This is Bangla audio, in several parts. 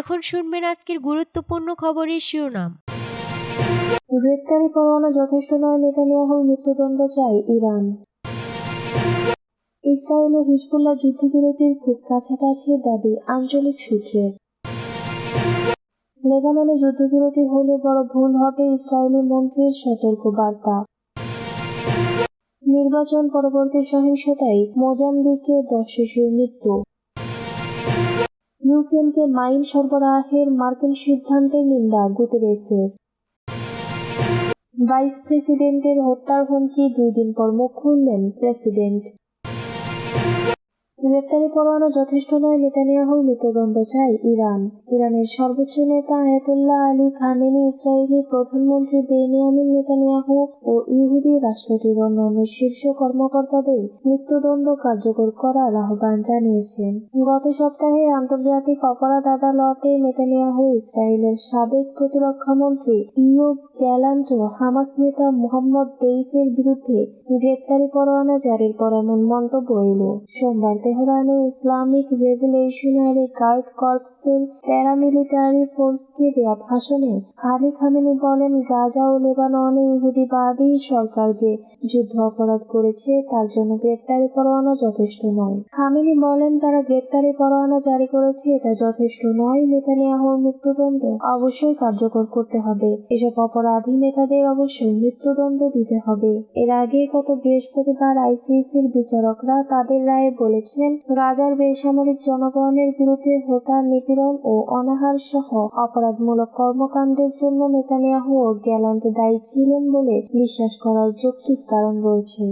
এখন শুনবেন আজকের গুরুত্বপূর্ণ খবরের শিরোনাম। গ্রেপ্তারি পরোয়ানা যথেষ্ট নয়, নেতানিয়াহুর মৃত্যুদণ্ড চায় ইরান। ইসরায়েল ও হিজবুল্লাহ যুদ্ধবিরতির খুব কাছাকাছি দাবি আঞ্চলিক সূত্রের লেবাননে যুদ্ধবিরতি হলে বড় ভুল হবে ইসরায়েলি মন্ত্রীর সতর্ক বার্তা নির্বাচন পরবর্তী সহিংসতায় মোজাম্বিকে দশ শিশুর মৃত্যু। ইউক্রেনকে মাইন সরবরাহের মার্কিন সিদ্ধান্তের নিন্দা গুতেরেসের ভাইস প্রেসিডেন্টের হত্যার হুমকি দুই দিন পর মুখ খুললেন প্রেসিডেন্ট। গ্রেপ্তারি পরোয়ানা যথেষ্ট নয়। নেতানিয়াহুর মৃত্যুদণ্ড চায় ইরান। ইরানের সর্বোচ্চ নেতা আয়াতুল্লাহ আলী খামেনি, ইসরায়েলি প্রধানমন্ত্রী বেনিয়ামিন নেতানিয়াহু ও ইহুদি রাষ্ট্রটির অন্যান্য শীর্ষ কর্মকর্তাদের মৃত্যুদণ্ড কার্যকর করার আহ্বান জানিয়েছেন। গত সপ্তাহে আন্তর্জাতিক অপরাধ আদালতে নেতানিয়াহু ইসরায়েলের সাবেক প্রতিরক্ষা মন্ত্রী ইউভ গ্যালান্ট ও হামাস নেতা মোহাম্মদ দেইফের বিরুদ্ধে গ্রেপ্তারি পরোয়ানা জারির পর এমন মন্তব্য এলো। সোমবার তেহরানে ইসলামিক রেভলিউশনারি গার্ড কর্পসের প্যারামিলিটারি ফোর্সকে দেয়া ভাষণে আলী খামেনি বলেন, গাজা ও লেবাননে ইহুদিবাদী সরকার যে যুদ্ধ অপরাধ করেছে, তার জন্য গ্রেপ্তারি পরোয়ানা যথেষ্ট নয়। খামেনি বলেন, তারা গ্রেপ্তারি পরোয়ানা জারি করেছে, এটা যথেষ্ট নয়। নেতানিয়াহুর মৃত্যুদণ্ড অবশ্যই কার্যকর করতে হবে। এসব অপরাধী নেতাদের অবশ্যই মৃত্যুদণ্ড দিতে হবে। এর আগে গত বৃহস্পতিবার আইসিসির বিচারকরা তাদের রায়ে বলেছেন গাজার বেসামরিক জনগণের বিরুদ্ধে হত্যা নিপীড়ন ও অনাহার সহ অপরাধমূলক কর্মকাণ্ডের জন্য নেতানিয়াহু গ্যালান্ট দায়ী ছিলেন বলে বিশ্বাস করার যৌক্তিক কারণ রয়েছে।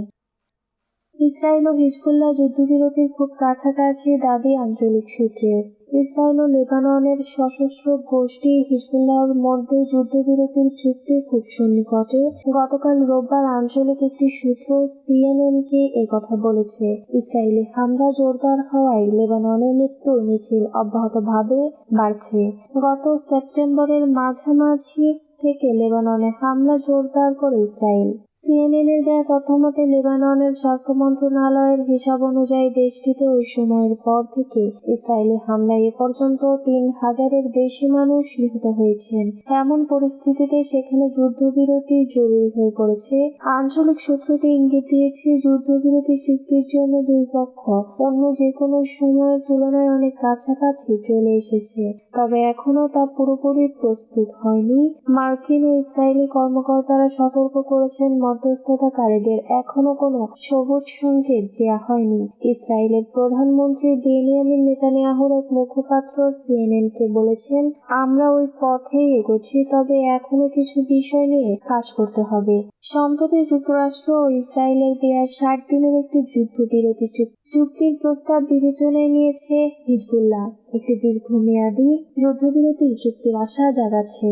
ইসরায়েল ও হিজবুল্লাহ যুদ্ধবিরতির খুব কাছাকাছি দাবি আঞ্চলিক সূত্রের ইসরায়েল ও লেবাননের সশস্ত্র গোষ্ঠী হিজবুল্লাহর মধ্যে যুদ্ধবিরতির চুক্তি খুব সন্নিকটে। গতকাল রোববার আঞ্চলিক একটি সূত্র সিএনএনকে কথা বলেছে। ইসরায়েলি হামলা জোরদার হওয়ায় লেবাননে মৃত্যুর মিছিল অব্যাহতভাবে বাড়ছে। গত সেপ্টেম্বরের মাঝামাঝি থেকে লেবাননে হামলা জোরদার করে ইসরায়েল। সিএনএন এর দেয়া তথ্যমতে, লেবাননের স্বাস্থ্য মন্ত্রণালয়ের হিসাব অনুযায়ী দেশটিতে ওই সময়ের পর থেকে ইসরায়েলি হামলায় এ পর্যন্ত তিন হাজারের বেশি মানুষ নিহত হয়েছেন। এমন পরিস্থিতিতে সেখানে যুদ্ধবিরতি জরুরি হয়ে পড়েছে। আঞ্চলিক সূত্রটি ইঙ্গিত দিয়েছে, যুদ্ধবিরতি চুক্তির জন্য দুই পক্ষ অন্য যে কোনো সময়ের তুলনায় অনেক কাছাকাছি চলে এসেছে। তবে এখনও তা পুরোপুরি প্রস্তুত হয়নি। মার্কিন ও ইসরায়েলি কর্মকর্তারা সতর্ক করেছেন মধ্যস্থতাকারীদের এখনও কোনো সবুজ সংকেত দেয়া হয়নি। ইসরায়েলের প্রধানমন্ত্রী বেনিয়ামিন নেতানিয়াহুর এক মুখপাত্র সিএনএন কে বলেছেন, আমরা ওই পথেই এগোচ্ছি, তবে এখনও কিছু বিষয় নিয়ে কাজ করতে হবে। সম্প্রতি যুক্তরাষ্ট্র ও ইসরায়েলের দেয়া ষাট দিনের একটি যুদ্ধবিরতি চুক্তির প্রস্তাব বিবেচনায় নিয়েছে হিজবুল্লাহ। একটি দীর্ঘমেয়াদী যুদ্ধবিরতি চুক্তির আশা জাগাচ্ছে।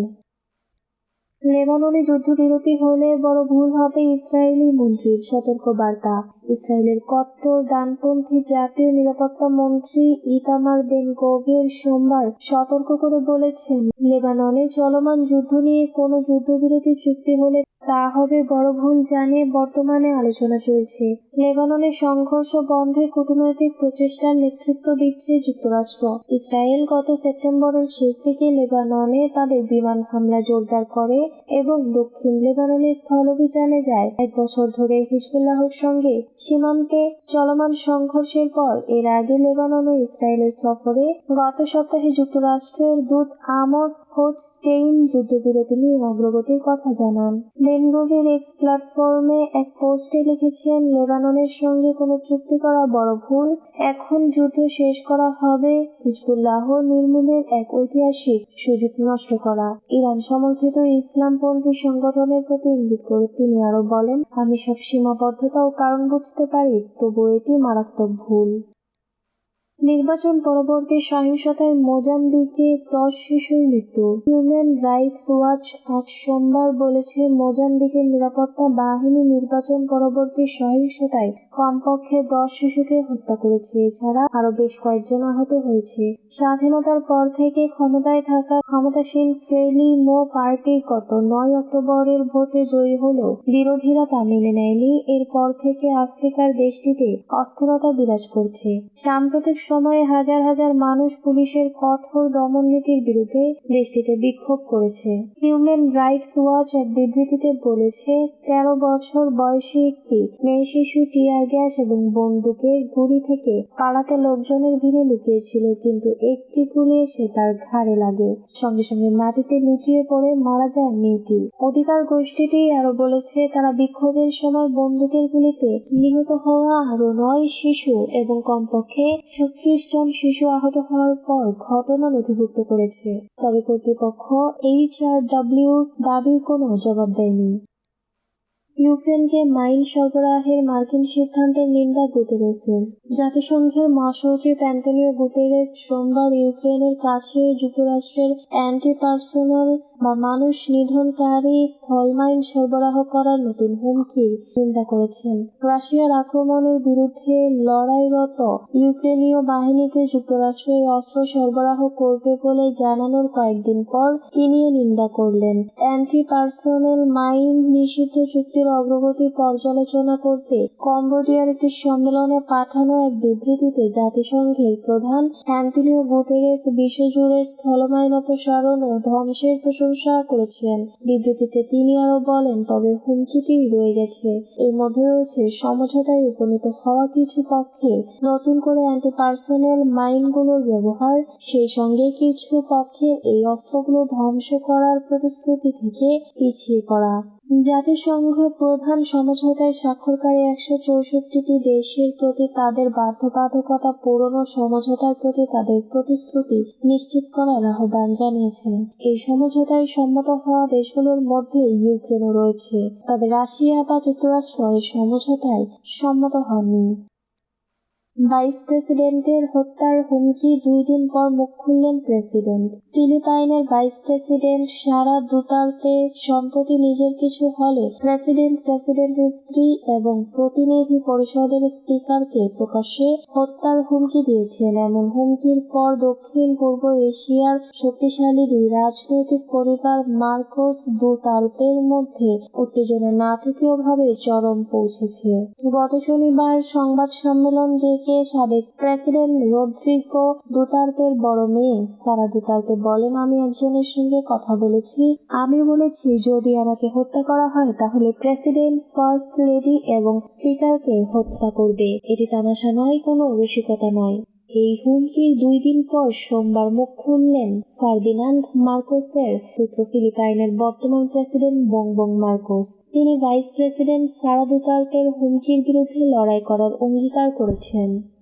লেবাননে যুদ্ধ বিরতি হলে বড় ভুল হবে ইসরায়েলি মন্ত্রীর সতর্ক বার্তা ইসরায়েলের কট্টর ডানপন্থী জাতীয় নিরাপত্তা মন্ত্রী ইতামার বেন গোভের সোমবার সতর্ক করে বলেছেন, লেবাননে চলমান যুদ্ধ নিয়ে কোনো যুদ্ধবিরতি চুক্তি হলে তা হবে বড় ভুল জানিয়ে বর্তমানে আলোচনা চলছে। লেবাননে সংঘর্ষ বন্ধে কূটনৈতিক প্রচেষ্টার নেতৃত্ব দিচ্ছে যুক্তরাষ্ট্র। ইসরায়েল গত সেপ্টেম্বরের শেষ দিকে লেবাননে তাদের বিমান হামলা জোরদার করে এবং দক্ষিণ লেবাননে স্থলাভিযানে যায়। এক বছর ধরে হিজবুল্লাহর সঙ্গে সীমান্তে চলমান সংঘর্ষের পর এর আগে লেবানন ইসরায়েলের সফরে গত সপ্তাহে যুক্তরাষ্ট্রের দূত আমস হোচস্টেইন যুদ্ধবিরতি নিয়ে অগ্রগতির কথা জানান। বেনগোভের এক্স প্ল্যাটফর্মে এক পোস্টে লিখেছেন, লেবাননের সঙ্গে কোনো চুক্তি করা বড় ভুল। এখন যুদ্ধ শেষ করা হবে। হিজবুল্লাহ নির্মূলের এক ঐতিহাসিক সুযোগ নষ্ট করা। ইরান সমর্থিত ইসলামপন্থী সংগঠনের প্রতি ইঙ্গিত করে তিনি আরও বলেন, আমি সব সীমাবদ্ধতা ও কারণ বুঝতে পারি তবু এটি মারাত্মক ভুল। নির্বাচন পরবর্তী সহিংসতায় মোজাম্বিকে দশ শিশুর মৃত্যু। হিউম্যান রাইটস ওয়াচ আজ সোমবার বলেছে, মোজাম্বিকের নিরাপত্তা বাহিনী নির্বাচন পরবর্তী সহিংসতায় কমপক্ষে দশ শিশুকে হত্যা করেছে। এছাড়া আরও বেশ কয়েকজন আহত হয়েছে। স্বাধীনতার পর থেকে ক্ষমতায় থাকা ক্ষমতাসীন ফ্রেলি মো পার্টি গত নয় অক্টোবরের ভোটে জয়ী হলেও বিরোধীরা তা মেনে নেয়নি। এরপর থেকে আফ্রিকার দেশটিতে অস্থিরতা বিরাজ করছে। সাম্প্রতিক সময়ে হাজার হাজার মানুষ পুলিশের কঠোর দমননীতির বিরুদ্ধে দেশটিতে বিক্ষোভ করেছে। হিউম্যান রাইটস ওয়াচ এক বিবৃতিতে বলেছে, তেরো বছর বয়সী একটি মেয়ে শিশু টিয়ার গ্যাস এবং বন্দুকের গুলি থেকে পালাতে লোকজনের ভিড়ে লুকিয়েছিল, কিন্তু একটি গুলি এসে তার ঘাড়ে লাগে। সঙ্গে সঙ্গে মাটিতে লুটিয়ে পড়ে মারা যায় মেয়েটি। অধিকার গোষ্ঠীটি আরও বলেছে, তারা বিক্ষোভের সময় বন্দুকের গুলিতে নিহত হওয়া আরও নয় শিশু এবং কমপক্ষে ছত্রিশ জন শিশু আহত হওয়ার পর ঘটনা নথিভুক্ত করেছে। তবে কর্তৃপক্ষ এইচ আর ডাব্লিউর দাবির কোনো জবাব দেয়নি। ইউক্রেনকে মাইন সরবরাহের মার্কিন সিদ্ধান্তের নিন্দা গুতেরেসের। জাতিসংঘের মহাসচিব অ্যান্টনিও গুতেরেস সোমবার ইউক্রেনের কাছে যুক্তরাষ্ট্রের অ্যান্টি পার্সোনাল বা মানুষ নিধনকারী স্থলমাইন সরবরাহ করার নতুন হুমকির নিন্দা করেছেন। রাশিয়ার আক্রমণের বিরুদ্ধে লড়াইরত ইউক্রেনীয় বাহিনীকে যুক্তরাষ্ট্র এই অস্ত্র সরবরাহ করবে বলে জানানোর কয়েকদিন পর তিনি নিন্দা করলেন। অ্যান্টি পার্সোনাল মাইন নিষিদ্ধ চুক্তির অগ্রগতি পর্যালোচনা করতে কম্বোডিয়ার একটি সম্মেলনে পাঠানো এক বিবৃতিতে জাতিসংঘের প্রধান অ্যান্টনিও গুতেরেস বিশ্বজুড়ে স্থলমাইন অপসারণ ও ধ্বংসের প্রশংসা করেছেন বিবৃতিতে তিনি আরও বলেন, তবে হুমকিটি রয়ে গেছে। এর মধ্যে রয়েছে সমঝোতায় উপনীত হওয়া কিছু পক্ষের নতুন করে অ্যান্টি পার্সোনেল মাইনগুলোর ব্যবহার, সেই সঙ্গে কিছু পক্ষের এই অস্ত্রগুলো ধ্বংস করার প্রতিশ্রুতি থেকে পিছিয়ে পড়া। জাতিসংঘ প্রধান সমঝোতায় স্বাক্ষরকারী একশো চৌষট্টিটি দেশের প্রতি তাদের বাধ্যবাধকতা পূরণ ও সমঝোতার প্রতি তাদের প্রতিশ্রুতি নিশ্চিত করার আহ্বান জানিয়েছেন। এই সমঝোতায় সম্মত হওয়া দেশগুলোর মধ্যে ইউক্রেনও রয়েছে, তবে রাশিয়া বা যুক্তরাষ্ট্র এই সমঝোতায় সম্মত হননি। ভাইস প্রেসিডেন্টের হত্যার হুমকি দুই দিন পর মুখ খুললেন প্রেসিডেন্ট। ফিলিপাইনের ভাইস প্রেসিডেন্ট সারা দুতার্তে সম্প্রতি নিজের কিছু হলে প্রেসিডেন্ট, প্রেসিডেন্টের স্ত্রী এবং প্রতিনিধি পরিষদের স্পিকারকে প্রকাশ্যে হত্যার হুমকি দিয়েছেন। এমন হুমকির পর দক্ষিণ পূর্ব এশিয়ার শক্তিশালী দুই রাজনৈতিক পরিবার মার্কোস দুতার্তের মধ্যে উত্তেজনা নাটকীয়ভাবে চরম পৌঁছেছে। গত শনিবার সংবাদ সম্মেলন ডেকে সাবেক প্রেসিডেন্ট রদ্রিগো দুতার্তের বড় মেয়ে। সারা দুতার্তে বলেন, আমি একজনের সঙ্গে কথা বলেছি। আমি বলেছি, যদি আমাকে হত্যা করা হয়, তাহলে প্রেসিডেন্ট, ফার্স্ট লেডি এবং স্পিকারকে হত্যা করবে। এটি তামাশা নয়, কোনো রসিকতা নয়। এই হুমকির দুই দিন পর সোমবার মুখ খুললেন ফার্দিনান্দ মার্কোসের পুত্র ফিলিপাইনের বর্তমান প্রেসিডেন্ট বংবং মার্কোস। তিনি ভাইস প্রেসিডেন্ট সারা দুতার্তের হুমকির বিরুদ্ধে লড়াই করার অঙ্গীকার করেছেন।